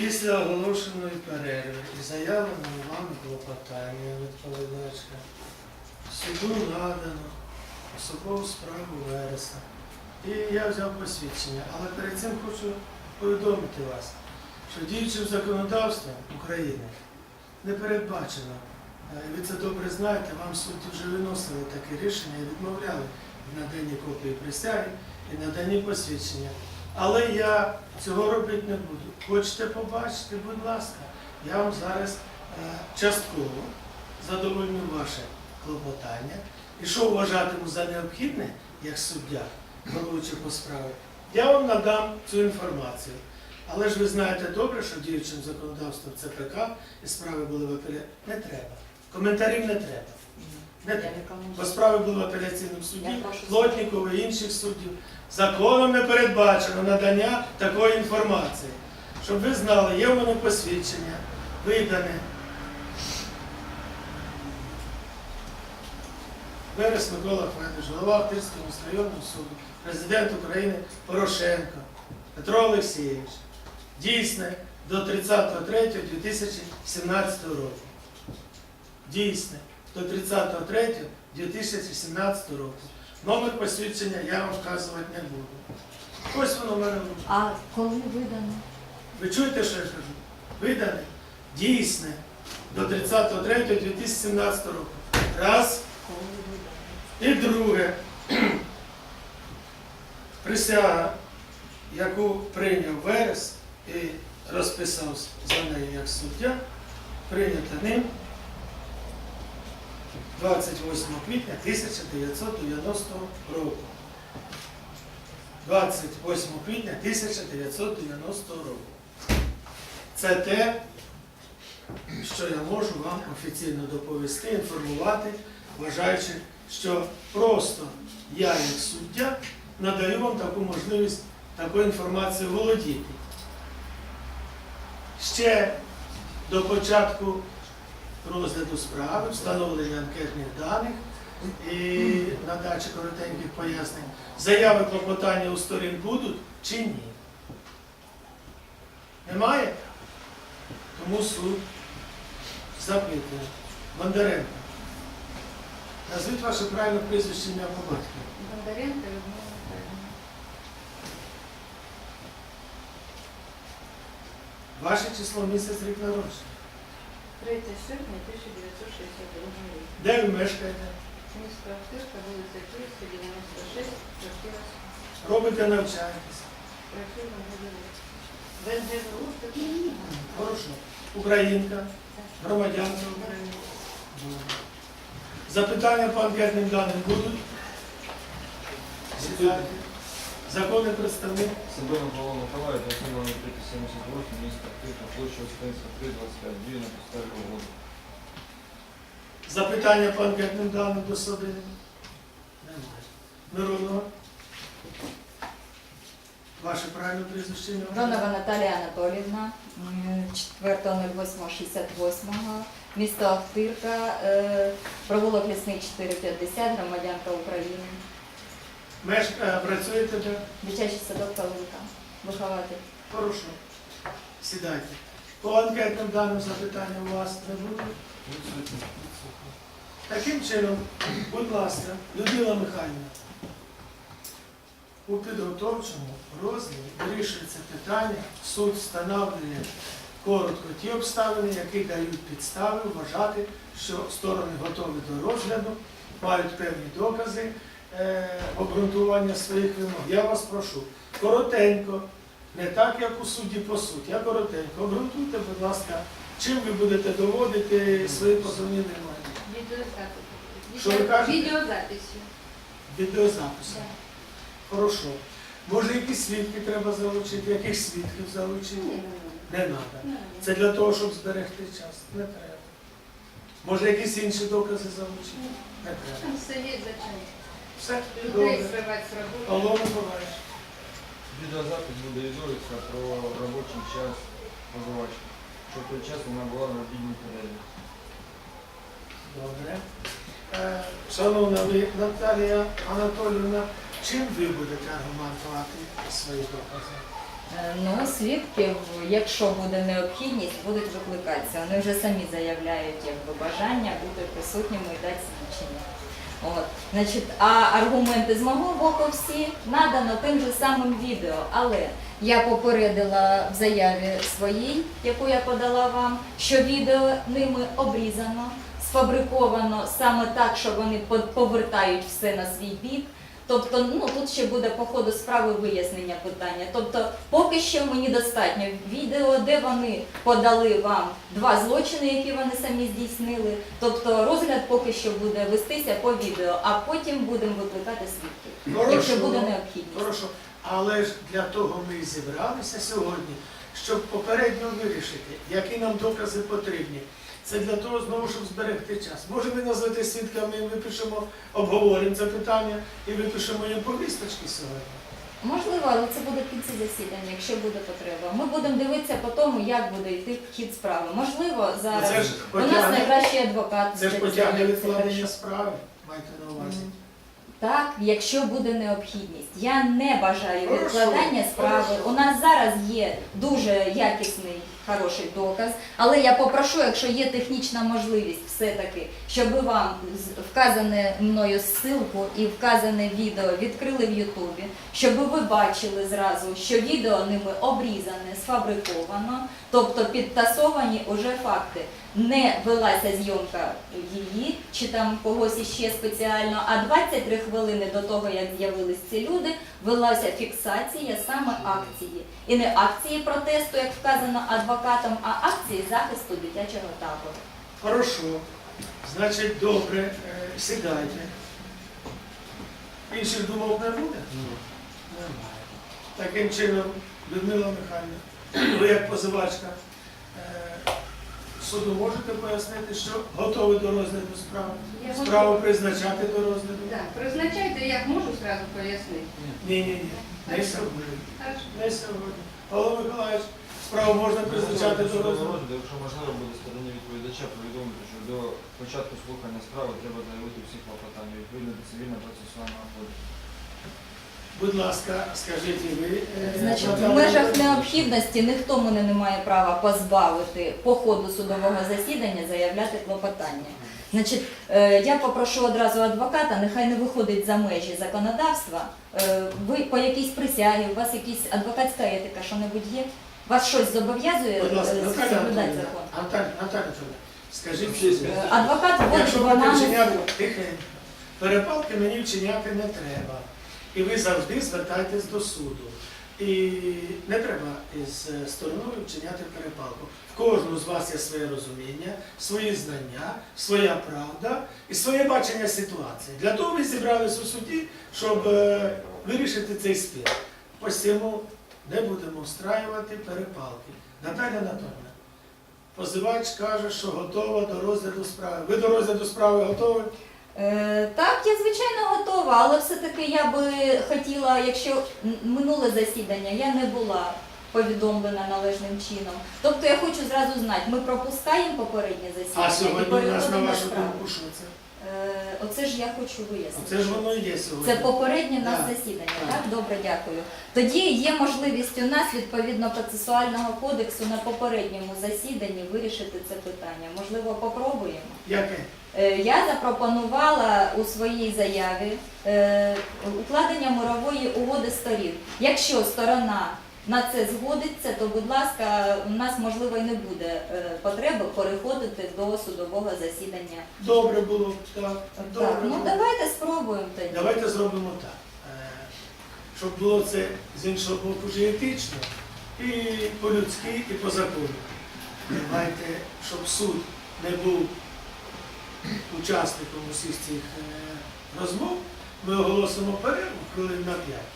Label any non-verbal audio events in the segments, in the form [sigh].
Після оголошеної перерви і заявленого вами клопотання відповідачка суду надано особову справу Вереса. І я взяв посвідчення, але перед цим хочу повідомити вас, що діючим законодавством України не передбачено, е, ви це добре знаєте, вам судді вже виносили таке рішення і відмовляли в наданні копії присяги і наданні посвідчення. Але я цього робити не буду. Хочете побачити, будь ласка, я вам зараз е, частково задовольню ваше клопотання. І що вважатиму за необхідне, як суддя, головуючи по справі, я вам надам цю інформацію. Але ж ви знаєте добре, що діючим законодавством ЦПК і справи були в апеля... Не треба. Коментарів не треба. Бо справи були в апеляційному суді, Плотнікова і інших суддів. Законом не передбачено надання такої інформації. Щоб ви знали, є в мене посвідчення, видане. Верес Микола Федорович, голова Ахтирського міськрайонного суду, президент України Порошенко Петро Олексійович. Дійсне до 30.03.2017 року. Дійсне до 30.03.2017 року. Номер посвідчення я вам вказувати не буду. Ось воно в мене. руках. А коли видано? Ви чуєте, що я кажу? Видане, дійсне до 30.03.2017 року. Раз. Коли видано? І друге. [clears throat] Присяга, яку прийняв Верес і розписався за нею як суддя, прийнята ним 28 квітня 1990 року. 28 квітня 1990 року. Це те, що я можу вам офіційно доповісти, інформувати, вважаючи, що просто я, як суддя, надаю вам таку можливість такою інформацією володіти. Ще до початку розгляду справи, встановлення анкетних даних і надачі коротеньких пояснень, заяви клопотання у сторін будуть чи ні? Немає? Тому суд запитує. Бондаренко. Назвіть ваше правильне прізвище ім'я по батькові. Бондаренко Людмила Михайлівна. Ваше число місяць рік народження. 3 серпня 1961 року. Де ви мешкаєте? Місто Артишка, вулиця Київська, 96, квартира. Робите навчаєтесь. Працюю на ГДУ. Без ГДУ таки ні. Хорошо. Українка, громадянка України. Запитання по анкетним даним будуть? Сідайте. Законний представник. Сидоров Павло Миколаїв, Національний 78, місто Київ, на площі Остинська, 325, на підставі угоди. Запитання по анкетним даним до суду? Немає. Миронова? Ваше правильне прізвище? ім'я? Ронова Наталія Анатоліївна, 4.08.68, місто Ахтирка, е, провулок Лісний 450, громадянка України, Меж е, працюєте де? дитячий садок Павлика, вихователь. Хорошо. Сідайте. По анкетним даним запитання у вас не буде? Таким чином, будь ласка, Людмила Михайлівна, у підготовчому розгляді вирішується питання, суд встановлює коротко ті обставини, які дають підстави вважати, що сторони готові до розгляду, мають певні докази е, обґрунтування своїх вимог. Я вас прошу, коротенько, не так, як у суді по суті, а коротенько. Обґрунтуйте, будь ласка, чим ви будете доводити свої позовні. Відеозапис. Що ви кажете? Відеозаписю. Відеозапису. Хорошо. Може, якісь свідки треба залучити, яких свідків залучити? Ні, Не треба. ні, ні. Це для того, щоб зберегти час. Не треба. Може, якісь інші докази залучити? Не треба. Там все є зачем. Все, Людей добре. зривати з роботи. Миколаївич. Відеозапис буде відовуватися про робочий час позивачки, щоб той час вона була на обідній перерві. Добре. Е, Шановна ви, Наталія Анатоліївна, чим ви будете аргументувати свої докази? Е, Ну, свідків, якщо буде необхідність, будуть викликатися. Вони вже самі заявляють якби, бажання бути присутніми і дати свідчення. От. Значить, а аргументи з мого боку всі надано тим же самим відео. Але я попередила в заяві своїй, яку я подала вам, що відео ними обрізано, сфабриковано саме так, що вони повертають все на свій бік. Тобто, ну тут ще буде по ходу справи вияснення питання. Тобто, поки що мені достатньо відео, де вони подали вам два злочини, які вони самі здійснили. Тобто розгляд поки що буде вестися по відео, а потім будемо викликати свідків, якщо буде необхідність. Хорошо. Але ж для того ми і зібралися сьогодні, щоб попередньо вирішити, які нам докази потрібні. Це для того знову, щоб зберегти час. Може, ви назвете свідками, і випишемо, обговоримо це питання і випишемо їм повісточки сьогодні. Можливо, але це буде в кінці засідання, якщо буде потреба. Ми будемо дивитися по тому, як буде йти хід справи. Можливо, Це зараз ж у нас потягне, найкращий адвокат. це ж потягне відкладення справи. Майте на увазі. Так, якщо буде необхідність. Я не бажаю Хорошо, відкладання справи. хорошо. У нас зараз є дуже якісний, хороший доказ, але я попрошу, якщо є технічна можливість, все-таки, щоб вам вказане мною ссылку і вказане відео відкрили в Ютубі, щоб ви бачили зразу, що відео ними обрізане, сфабриковано, тобто підтасовані уже факти. Не велася зйомка її чи там когось іще спеціально, а 23 хвилини до того, як з'явились ці люди, велася фіксація саме акції. І не акції протесту, як вказано адвокатом, а акції захисту дитячого табору. Хорошо. Значить, добре, е, сідайте. Інших думок не буде? Немає. Таким чином, Людмила Михайлівна, ви як позивачка е, суду можете пояснити, що готові до розгляду справи? Я Справу призначати до розгляду? Так, призначайте, як можу зразу пояснити. Ні, ні, ні. Не сьогодні. Хорошо. Не сьогодні. Павло Миколаївич, справу можна призначати до розгляду? Якщо можливо буде стороні відповідача повідомити, що до початку слухання справи треба заявити всі клопотання відповідно до цивільного процесуального кодексу. Будь ласка, скажіть і ви. е, Значить, в Наталія межах. Необхідності ніхто мене не має права позбавити по ходу судового засідання заявляти клопотання. Значить, е, я попрошу одразу адвоката, нехай не виходить за межі законодавства. Е, Ви по якійсь присягі, у вас якась адвокатська етика, що-небудь є? Вас щось зобов'язує е, соблюдати Анатоліївна, закон? Скажіть, Е, Адвокат вводить якщо в будете оману. вчиняти перепалки мені вчиняти не треба. І ви завжди звертайтесь до суду. І не треба із е, стороною вчиняти перепалку. В кожного з вас є своє розуміння, свої знання, своя правда і своє бачення ситуації. Для того ви зібрались у суді, щоб е, вирішити цей спір. Посему не будемо встраювати перепалки. Наталя Анатольовна, позивач каже, що готова до розгляду справи. Ви до розгляду справи готові? Е, Так, я звичайно готова, але все-таки я би хотіла, якщо минуле засідання я не була повідомлена належним чином. Тобто я хочу зразу знати, ми пропускаємо попереднє засідання А сьогодні у нас на вашу думку, що це? Е, Оце ж я хочу вияснити. Оце ж воно є сьогодні. Це попереднє нас Так. засідання, Так. так? Добре, дякую. Тоді є можливість у нас відповідно процесуального кодексу на попередньому засіданні вирішити це питання. Можливо, попробуємо. Яке? Е, Я запропонувала у своїй заяві е, укладення мирової угоди сторін. Якщо сторона на це згодиться, то, будь ласка, у нас можливо і не буде е, потреби переходити до судового засідання. Добре було б, так. Добре Так, ну було б. давайте спробуємо тоді. Давайте зробимо так. Е, Щоб було це з іншого боку вже етично, і по-людськи, і по закону. Давайте, щоб суд не був учасником усіх цих е, розмов, ми оголосимо перерву хвилин на п'ять,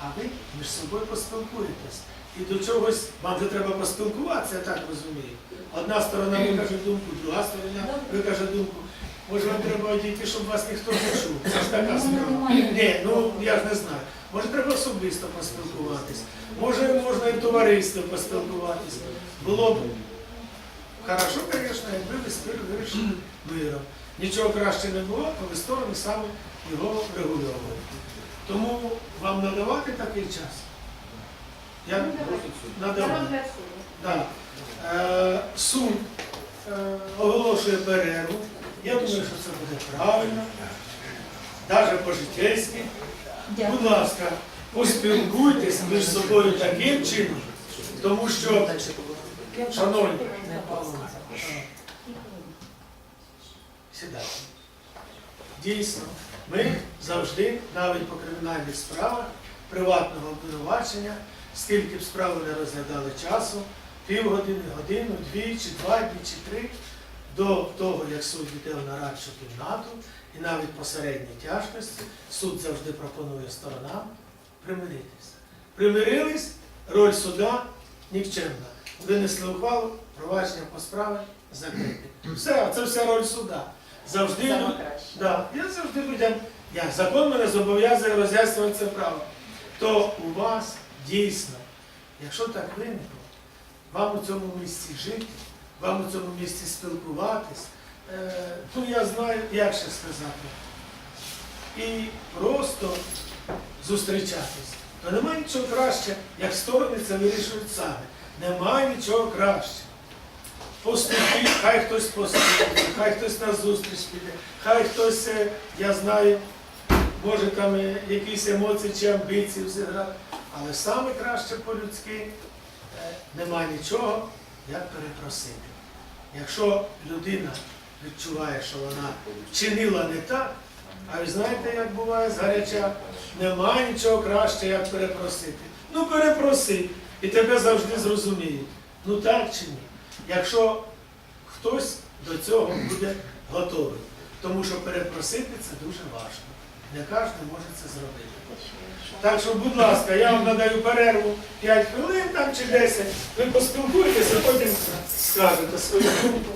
а ви між собою поспілкуєтесь. І до чогось вам вже треба поспілкуватися, я так розумію. Одна сторона викаже думку, друга сторона викаже думку. Може вам треба одійти, щоб вас ніхто не чув. Це ж така Ну, справа. Ні, ну я ж не знаю. Може треба особисто поспілкуватись. Може можна і в товаристві поспілкуватись. Було б хорошо, звісно, якби ви вирішили миром. Нічого краще не було, коли сторони саме його регульовують. Тому вам надавати такий час. Я Ну, давай. на На дорогу. розгляд суду. Да. Е, суд е, оголошує перерву. Я думаю, що це буде правильно, навіть по-житейськи. Будь ласка, поспілкуйтесь між собою таким чином, тому що, шановні, сідайте. Дійсно, ми завжди, навіть по кримінальних справах приватного обвинувачення, скільки б справи не розглядали часу, півгодини, годину, дві, чи два дні, чи три, до того, як суд йде в нарадчу кімнату, і навіть по середній тяжкості, суд завжди пропонує сторонам примиритися. Примирились, роль суда нікчемна. Винесли ухвалу, провадження по справі закрите. Все, це вся роль суда. Завжди Саме краще. Да, я завжди людям, я, закон мене зобов'язує роз'яснювати це право. То у вас дійсно, якщо так виникло, вам у цьому місці жити, вам у цьому місці спілкуватись, е, ну я знаю, як ще сказати. І просто зустрічатись. То немає нічого краще, як сторони це вирішують самі. Немає нічого краще. Поступіть, хай хтось поступить, хай хтось на зустріч піде, хай хтось, е, я знаю, може там е, якісь емоції чи амбіції взіграти. Але саме краще по-людськи е, немає нічого, як перепросити. Якщо людина відчуває, що вона вчинила не так, а ви знаєте, як буває згаряча, немає нічого краще, як перепросити. Ну перепроси, і тебе завжди зрозуміють. Ну так чи ні? Якщо хтось до цього буде готовий. Тому що перепросити це дуже важко. Не кожен може це зробити. Так що, будь ласка, я вам надаю перерву 5 хвилин там чи 10. Ви поспілкуєтеся, потім скажете свою думку.